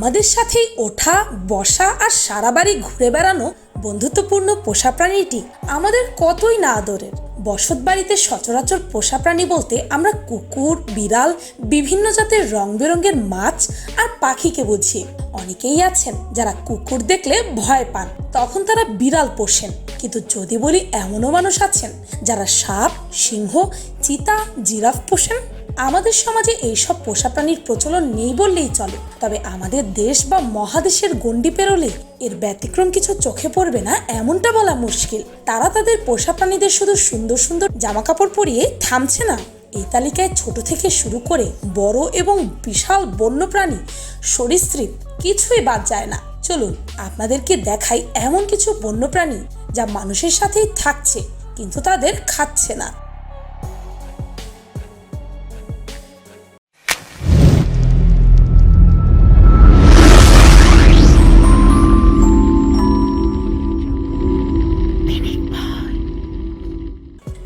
আমাদের সাথেই ওঠা, বসা আর সারা বাড়ি ঘুরে বেড়ানো বন্ধুত্বপূর্ণ পোষা প্রাণীটি আমাদের কতই না আদরের। বসত বাড়িতে সচরাচর পোষা প্রাণী বলতে আমরা কুকুর, বিড়াল, বিভিন্ন জাতের রং বেরঙের মাছ আর পাখিকে বুঝি। অনেকেই আছেন যারা কুকুর দেখলে ভয় পান, তখন তারা বিড়াল পোষেন। কিন্তু যদি বলি এমনও মানুষ আছেন যারা সাপ, সিংহ, চিতা, জিরাফ পোষেন আমাদের সমাজে এইসব পোষা প্রাণীর প্রচলন নেই বললেই চলে। তবে আমাদের দেশ বা মহাদেশের গণ্ডি পেরোলে এর ব্যতিক্রম কিছু চোখে পড়বে না এমনটা বলা মুশকিল। তারা তাদের পোষা প্রাণীদের শুধু সুন্দর সুন্দর জামা কাপড় পরিয়ে থামছে না। এই তালিকায় ছোট থেকে শুরু করে বড় এবং বিশাল বন্যপ্রাণী সরীসৃপ কিছুই বাদ যায় না। চলুন আপনাদেরকে দেখাই এমন কিছু বন্যপ্রাণী যা মানুষের সাথেই থাকছে, কিন্তু তাদের খাচ্ছে না।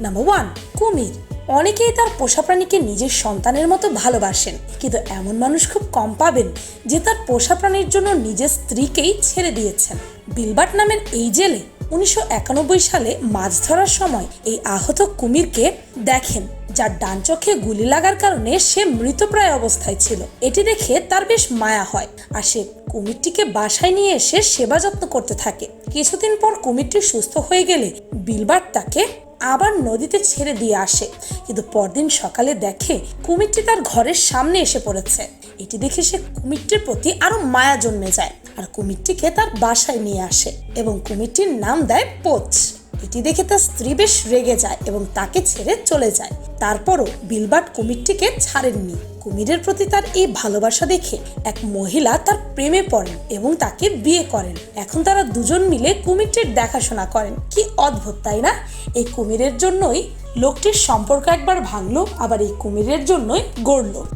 নাম্বার ওয়ান কুমির। অনেকেই তার পোষা প্রাণীকে নিজের সন্তানের মতো ভালোবাসেন, কিন্তু এমন মানুষ খুব কম পাবেন যে তার পোষা প্রাণীর জন্য নিজের স্ত্রীকেই ছেড়ে দিয়েছেন। বিলবাট নামের এই জেলে উনিশশো একানব্বই সালে মাছ ধরার সময় এই আহত কুমিরকে দেখেন, যার ডান চোখে গুলি লাগার কারণে সে মৃতপ্রায় অবস্থায় ছিল। এটি দেখে তার বেশ মায়া হয় আর সে কুমিরটিকে বাসায় নিয়ে এসে সেবা যত্ন করতে থাকে। কিছুদিন পর কুমিরটি সুস্থ হয়ে গেলে বিলবার্ট তাকে আবার নদীতে ছেড়ে দিয়ে আসে। কিন্তু পরদিন সকালে দেখে কুমিরটি তার ঘরের সামনে এসে পড়েছে। এটি দেখে সে কুমিরটির প্রতি আরও মায়া জন্মে যায় আর কুমিরটিকে তার বাসায় নিয়ে আসে এবং কুমিরটির নাম দেয় পোচ। এটি দেখে তার স্ত্রী বেশ রেগে যায় এবং তাকে ছেড়ে চলে যায়। তারপরও বিলবাট কুমিরটিকে ছাড়েননি। কুমিরের প্রতি তার এই ভালোবাসা দেখে এক মহিলা তার প্রেমে পড়েন এবং তাকে বিয়ে করেন। এখন তারা দুজন মিলে কুমিরটির দেখাশোনা করেন। কি অদ্ভুত, তাই না? এই কুমিরের জন্যই লোকটির সম্পর্ক একবার ভাঙলো, আবার এই কুমিরের জন্যই গড়লো।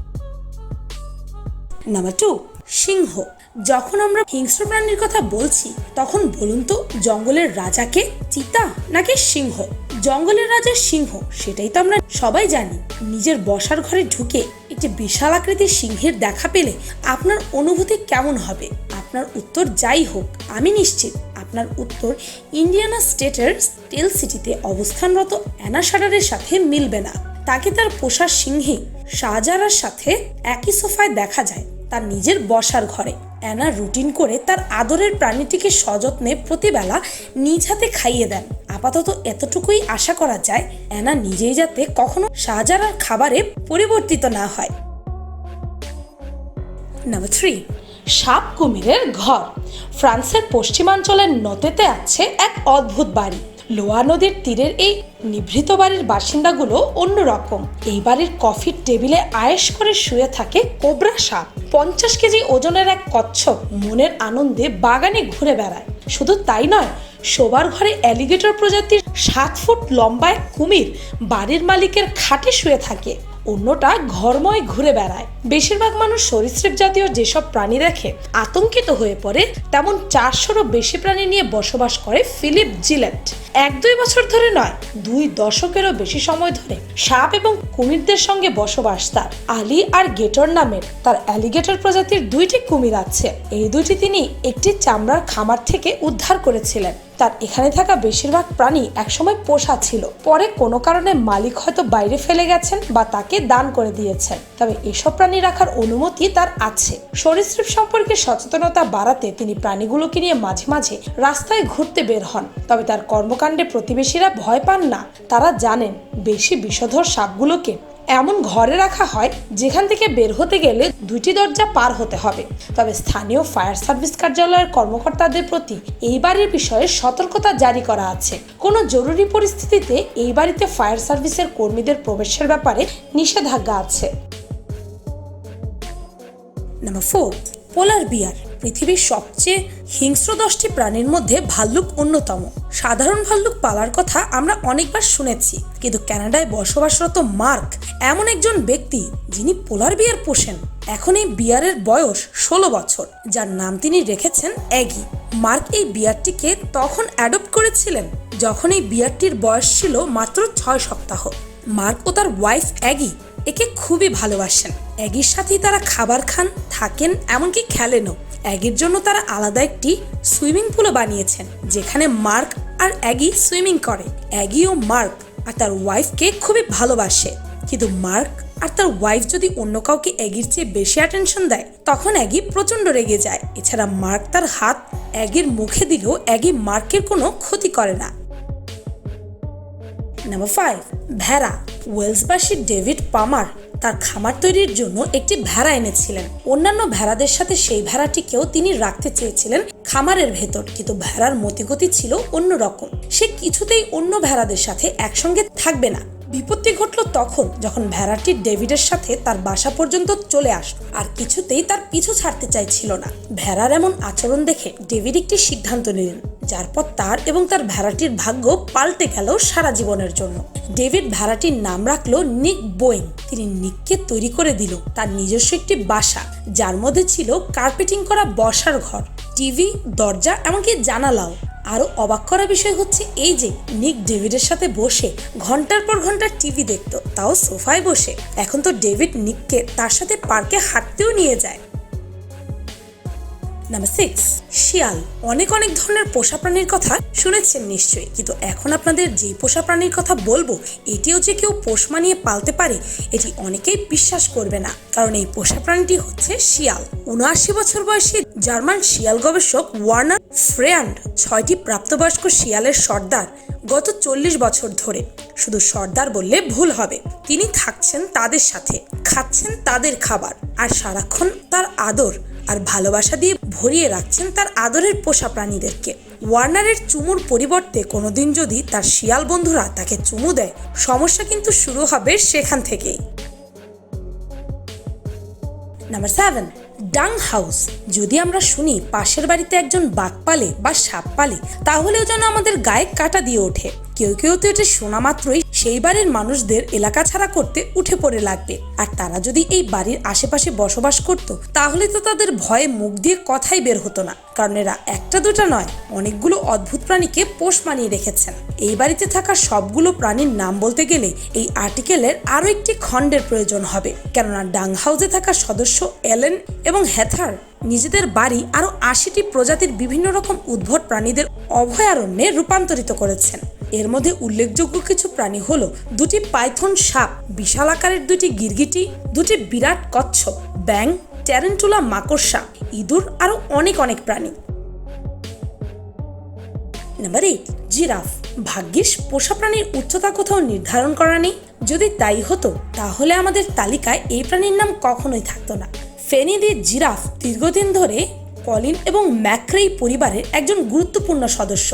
নাম্বার টু সিংহ। যখন আমরা হিংস্র প্রাণীর কথা বলছি, তখন বলুন তো, জঙ্গলের রাজাকে চিতা নাকি সিংহ? জঙ্গলের রাজা সিংহ, সেটাই তো আমরা সবাই জানি। নিজের বসার ঘরে ঢুকে একটি বিশাল আকৃতির সিংহের দেখা পেলে আপনার অনুভূতি কেমন হবে? আপনার উত্তর যাই হোক, আমি নিশ্চিত আপনার উত্তর ইন্ডিয়ানা স্টেটের স্টিল সিটিতে অবস্থানরত অ্যানা শাটারের সাথে মিলবে না। তাকে তার পোষা সিংহে শাহজারার সাথে একই সোফায় দেখা যায়, তার নিজের বসার ঘরে। অ্যানা রুটিন করে তার আদরের প্রাণীটিকে সযত্নে প্রতিবেলা নিজ হাতে খাইয়ে দেন। আপাতত এতটুকুই আশা করা যায়, অ্যানা নিজেই যাতে কখনো শাহজারার খাবারে পরিবর্তিত না হয়। নাম্বার থ্রি সাপ কুমিরের ঘর। ফ্রান্সের পশ্চিমাঞ্চলের নতেতে আছে এক অদ্ভুত বাড়ি। লোয়া নদীর তীরের এই নিভৃত বাড়ির বাসিন্দাগুলো অন্যরকম। এই বাড়ির কফির টেবিলে আয়েস করে শুয়ে থাকে কোবরা সাপ। পঞ্চাশ কেজি ওজনের এক কচ্ছপ মনের আনন্দে বাগানে ঘুরে বেড়ায়। শুধু তাই নয় শোবার ঘরে অ্যালিগেটর প্রজাতির সাত ফুট লম্বা এক কুমির বাড়ির মালিকের খাটে শুয়ে থাকে। অন্যটা ঘরময় ঘুরে বেড়ায়। বেশিরভাগ মানুষ সরীসৃপ জাতীয় যেসব প্রাণী দেখে আতঙ্কিত হয়ে পড়ে, তেমন চারশোরও বেশি প্রাণী নিয়ে বসবাস করে ফিলিপ জিলেট। এক দুই বছর ধরে নয়, দুই দশকেরও বেশি সময় ধরে সাপ এবং কুমিরদের সঙ্গে বসবাস তার। আলি আর গেটর নামের তার অ্যালিগেটর প্রজাতির দুইটি কুমির আছে। এই দুইটি তিনি একটি চামড়ার খামার থেকে উদ্ধার করেছিলেন। তার এখানে থাকা বেশিরভাগ প্রাণী একসময় পোষা ছিল। পরে কোনো কারণে মালিক হয়তো বাইরে ফেলে গেছেন বা তাকে দান করে দিয়েছেন। তবে এসব প্রাণী রাখার অনুমতি তার আছে। সরীসৃপ সম্পর্কে সচেতনতা বাড়াতে তিনি প্রাণীগুলোকে নিয়ে মাঝে মাঝে রাস্তায় ঘুরতে বের হন। তবে তার কর্মকাণ্ডে প্রতিবেশীরা ভয় পান না। তারা জানেন, বেশি বিষধর সাপগুলোকে এমন ঘরে রাখা হয় যেখান থেকে বের হতে গেলে দুইটি দরজা পার হতে হবে। তবে স্থানীয় ফায়ার সার্ভিস কার্যালয়ের কর্মকর্তাদের প্রতি এই বাড়ির বিষয়ে সতর্কতা জারি করা আছে। কোনো জরুরি পরিস্থিতিতে এই বাড়িতে ফায়ার সার্ভিসের কর্মীদের প্রবেশের ব্যাপারে নিষেধাজ্ঞা আছে। Number four, polar bear. পৃথিবীর সবচেয়ে হিংস্র দশটি প্রাণীর মধ্যে ভাল্লুক অন্যতম। সাধারণ ভাল্লুক পালার কথা আমরা অনেকবার শুনেছি, কিন্তু কানাডায় বসবাসরত মার্ক এমন একজন ব্যক্তি যিনি পোলার বিয়ার পোষেন। এখন এই বিয়ারের বয়স ষোলো বছর, যার নাম তিনি রেখেছেন অ্যাগি মার্ক এই বিয়ারটিকে তখন অ্যাডপ্ট করেছিলেন, যখন এই বিয়ারটির বয়স ছিল মাত্র ছয় সপ্তাহ। মার্ক ও তার ওয়াইফ অ্যাগি একে খুবই ভালোবাসেন। অ্যাগির সাথেই তারা খাবার খান, থাকেন, এমনকি খেলেনও। অ্যাগির জন্য তারা আলাদা একটি সুইমিং পুলও বানিয়েছেন, যেখানে মার্ক আর অ্যাগি সুইমিং করে। অ্যাগি ও মার্ক আর তার ওয়াইফকে খুবই ভালোবাসে। কিন্তু মার্ক আর তার ওয়াইফ যদি অন্য কাউকে অ্যাগির চেয়ে বেশি অ্যাটেনশন দেয়, তখন অ্যাগি প্রচণ্ড রেগে যায়। এছাড়া মার্ক তার হাত অ্যাগির মুখে দিলেও অ্যাগি মার্কের কোনো ক্ষতি করে না। নাম্বার ফাইভ ভেড়া। ওয়েলসবাসী ডেভিড পামার তার খামার তৈরির জন্য একটি ভেড়া এনেছিলেন। অন্যান্য ভেড়াদের সাথে সেই ভেড়াটিকেও তিনি রাখতে চেয়েছিলেন খামারের ভেতর। কিন্তু ভেড়ার মতিগতি ছিল অন্যরকম। সে কিছুতেই অন্য ভেড়াদের সাথে একসঙ্গে থাকবে না। বিপত্তি ঘটল তখন যখন ভেড়াটি ডেভিডের সাথে তার বাসা পর্যন্ত চলে আসলো। আর কিছুতেই তার পিছু ছাড়তে চাইছিল না। ভেড়ার এমন আচরণ দেখে ডেভিড একটি সিদ্ধান্ত নিলেন, যার পর তার এবং তার ভেড়াটির ভাগ্য পাল্টে গেল সারা জীবনের জন্য। ডেভিড ভেড়াটির নাম রাখল নিক বোয়েং তিনি নিককে তৈরি করে দিল, তার নিজস্ব একটি বাসা, যার মধ্যে ছিল কার্পেটিং করা বসার ঘর। টিভি, দরজা, এমনকি জানালাও। আরও অবাক করা বিষয় হচ্ছে এই যে নিক ডেভিডের সাথে বসে ঘণ্টার পর ঘণ্টা টিভি দেখত, তাও সোফায় বসে। এখন তো ডেভিড নিককে তার সাথে পার্কে হাঁটতেও নিয়ে যায়। নাম্বার সিক্স শিয়াল। অনেক অনেক ধরনের পোষা প্রাণীর কথা শুনেছেন নিশ্চয়ই, কিন্তু এখন আপনাদের যেই পোষা প্রাণীর কথা বলব, এটিও যে কেউ পোষ মানিয়ে পালতে পারে, এটি অনেকেই বিশ্বাস করবে না। কারণ এই পোষা প্রাণীটি হচ্ছে শিয়াল। উনআশি বছর বয়সী জার্মান শিয়াল গবেষক ওয়ার্নার ফ্রেয়ান্ড ছয়টি প্রাপ্তবয়স্ক শিয়ালের সর্দার গত চল্লিশ বছর ধরে। শুধু সর্দার বললে ভুল হবে। তিনি থাকছেন তাদের সাথে, খাচ্ছেন তাদের খাবার, আর সারাক্ষণ তার আদর আর ভালোবাসা দিয়ে ভরিয়ে রাখছেন তার আদরের পোষা প্রাণীদেরকে। ওয়ার্নারের চুমুর পরিবর্তে কোনোদিন যদি তার শিয়াল বন্ধুরা তাকে চুমু দেয়, সমস্যা কিন্তু শুরু হবে সেখান থেকেই। নাম্বার সেভেন ডাং হাউস যদি আমরা শুনি পাশের বাড়িতে একজন বাঘ পালে বা সাপ পালে, তাহলেও যেন আমাদের গায়ে কাটা দিয়ে ওঠে। কেউ কেউ তো এটা শোনা মাত্রই সেই বাড়ির মানুষদের এলাকা ছাড়া করতে উঠে পড়ে লাগবে। আর তারা যদি এই বাড়ির আশেপাশে বসবাস করত, তাহলে তো তাদের ভয়ে মুখ দিয়ে কথাই বের হতো না। কারণ এরা একটা দুটা নয়, অনেকগুলো অদ্ভুত প্রাণীকে পোষ মানিয়ে রেখেছেন। এই বাড়িতে থাকা সবগুলো প্রাণীর নাম বলতে গেলে এই আর্টিকেলের আরও একটি খণ্ডের প্রয়োজন হবে। কেননা ডাং হাউসে থাকা সদস্য এলেন এবং হ্যাথার নিজেদের বাড়ি আরও আশিটি প্রজাতির বিভিন্ন রকম উদ্ভট প্রাণীদের অভয়ারণ্যে রূপান্তরিত করেছেন। এর মধ্যে উল্লেখযোগ্য কিছু প্রাণী হলো দুটি পাইথন সাপ, বিশাল আকারের দুটি গিরগিটি, দুটি বিরাট কচ্ছপ ব্যাং ট্যারেন্টুলা মাকড়সা, ইঁদুর আরও অনেক অনেক প্রাণী। Number eight giraffe. ভাগ্যিস পোষা প্রাণীর উচ্চতা কোথাও নির্ধারণ করা নেই। যদি তাই হতো, তাহলে আমাদের তালিকায় এই প্রাণীর নাম কখনোই থাকতো না। ফেনি দিয়ে জিরাফ দীর্ঘদিন ধরে কলিন এবং ম্যাক্রেই পরিবারের একজন গুরুত্বপূর্ণ সদস্য।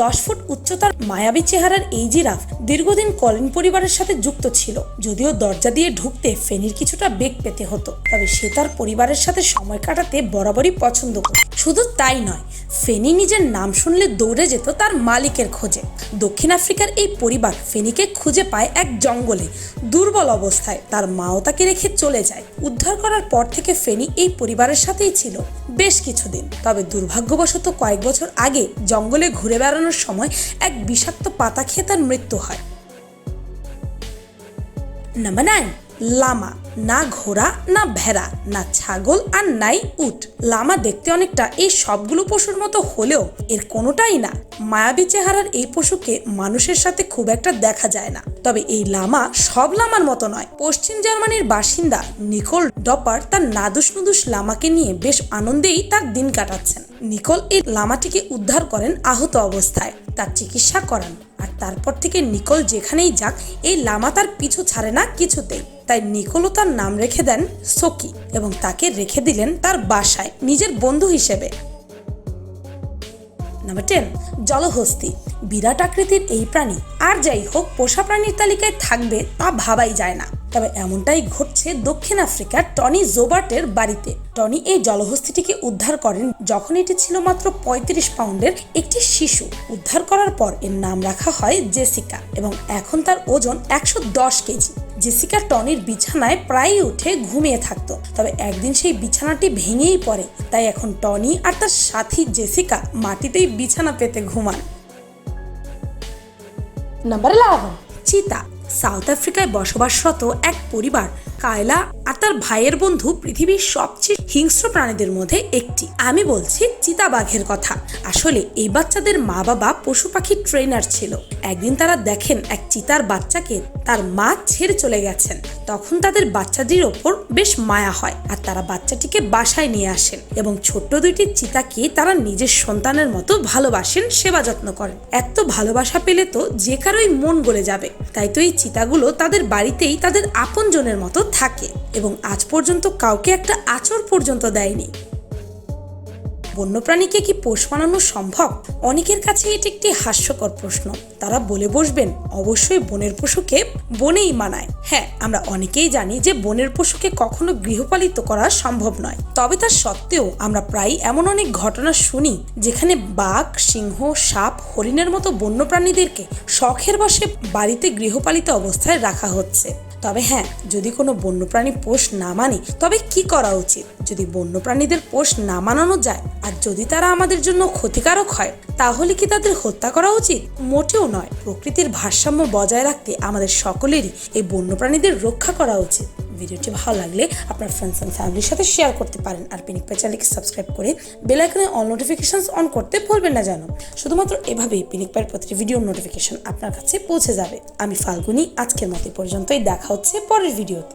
দশ ফুট উচ্চতার মায়াবী চেহারার এই জিরাফ দীর্ঘদিন কলিন পরিবারের সাথে যুক্ত ছিল, যদিও দরজা দিয়ে ঢুকতে ফেনির কিছুটা বেগ পেতে হতো, তবে সে তার পরিবারের সাথে সময় কাটাতে বরাবরই পছন্দ করে শুধু তাই নয় ফেনি নিজের নাম শুনলে দৌড়ে যেত তার মালিকের খোঁজে। দক্ষিণ আফ্রিকার এই পরিবার ফেনিকে খুঁজে পায় এক জঙ্গলে, দুর্বল অবস্থায়। তার মাও তাকে রেখে চলে যায়। উদ্ধার করার পর থেকে ফেনি এই পরিবারের সাথেই ছিল বেশ কিছুদিন। তবে দুর্ভাগ্যবশত কয়েক বছর আগে জঙ্গলে ঘুরে বেড়ানোর সময় এক বিষাক্ত পাতা খেয়ে তার মৃত্যু হয়। নাম্বার নাইন লামা, না ঘোড়া, না ভেড়া, না ছাগল আর নাই উট। লামা দেখতে অনেকটা এই সবগুলো পশুর মতো হলেও এর কোনোটাই না। মায়াবী চেহারার এই পশুকে মানুষের সাথে খুব একটা দেখা যায় না। তবে এই লামা সব লামার মতো নয়। পশ্চিম জার্মানির বাসিন্দা নিকোল ডপার তার নাদুস নুদুস লামাকে নিয়ে বেশ আনন্দেই তার দিন কাটাচ্ছেন। নিকোল এই লামাটিকে উদ্ধার করেন আহত অবস্থায়। তার চিকিৎসা করান। তারপর থেকে নিকোল যেখানেই যাক, এই লামা তার পিছু ছাড়ে না কিছুতেই। তাই নিকোলও তার নাম রেখে দেন সকি এবং তাকে রেখে দিলেন তার বাসায়, নিজের বন্ধু হিসেবে। Number ten, জলহস্তি। বিরাট আকৃতির এই প্রাণী, আর যাই হোক, পোষা প্রাণীর তালিকায় থাকবে তা ভাবাই যায় না। তবে এমনটাই ঘটছে দক্ষিণ আফ্রিকার টনি জোবার্টের বাড়িতে। টনি এই জলহস্তিটিকে উদ্ধার করেন যখন এটি ছিল মাত্র পঁয়ত্রিশ পাউন্ডের একটি শিশু। উদ্ধার করার পর এর নাম রাখা হয় জেসিকা এবং এখন তার ওজন একশো দশ কেজি। জেসিকা টনির বিছানায় প্রায়ই উঠে ঘুমিয়ে থাকতো তবে একদিন সেই বিছানাটি ভেঙেই পড়ে। তাই এখন টনি আর তার সাথী জেসিকা মাটিতেই বিছানা পেতে ঘুমান। নাম্বার ইলেভেন চিতা সাউথ আফ্রিকায় বসবাসরত এক পরিবার কায়লা আর তার ভাইয়ের বন্ধু পৃথিবীর সবচেয়ে হিংস্র প্রাণীদের মধ্যে একটি। আমি বলছি চিতাবাঘের কথা। আসলে এই বাচ্চাদের মা বাবা পশু পাখির ট্রেনার ছিল। একদিন তারা দেখেন এক চিতার বাচ্চাকে তার মা ছেড়ে চলে গেছেন। তখন তাদের বাচ্চাটির ওপর বেশ মায়া হয় আর তারা বাচ্চাটিকে বাসায় নিয়ে আসেন এবং ছোট্ট দুইটি চিতাকে তারা নিজের সন্তানের মতো ভালোবাসেন, সেবা যত্ন করেন। এত ভালোবাসা পেলে তো যে কারোই মন গলে যাবে। তাই তো এই চিতাগুলো তাদের বাড়িতেই তাদের আপনজনের মতো থাকে এবং আজ পর্যন্ত কাউকে একটা আচর পর্যন্ত দেয়নি। বন্যপ্রাণীকে কি পোষ মানানো সম্ভব? অনেকের কাছে এটি একটি হাস্যকর প্রশ্ন। তারা বলে বসবেন, অবশ্যই বনের পশুকে বনেই মানায়। হ্যাঁ আমরা অনেকেই জানি যে বনের পশুকে কখনো গৃহপালিত করা সম্ভব নয়। তবে তার সত্ত্বেও আমরা প্রায় এমন অনেক ঘটনা শুনি যেখানে বাঘ, সিংহ, সাপ, হরিণের মতো বন্যপ্রাণীদেরকে শখের বসে বাড়িতে গৃহপালিত অবস্থায় রাখা হচ্ছে। তবে হ্যাঁ যদি কোনো বন্যপ্রাণী পোষ না মানে তবে কি করা উচিত? যদি বন্যপ্রাণীদের পোষ না মানানো যায় আর যদি তারা আমাদের জন্য ক্ষতিকারক হয়, তাহলে কি তাদের হত্যা করা উচিত? মোটেও নয়। প্রকৃতির ভারসাম্য বজায় রাখতে আমাদের সকলেরই এই বন্যপ্রাণীদের রক্ষা করা উচিত। ভিডিওটি ভালো লাগলে আপনার ফ্রেন্ডস অ্যান্ড ফ্যামিলির সাথে শেয়ার করতে পারেন। আর পিনিক চ্যানেলকে সাবস্ক্রাইব করে বেলাইকনে অল নোটিফিকেশানস অন করতে ভুলবেন না যেন। শুধুমাত্র এভাবেই পিনিক পাইয়ের প্রতিটি ভিডিও নোটিফিকেশন আপনার কাছে পৌঁছে যাবে। আমি ফাল্গুনি, আজকের মতো পর্যন্তই। দেখা হচ্ছে পরের ভিডিওতে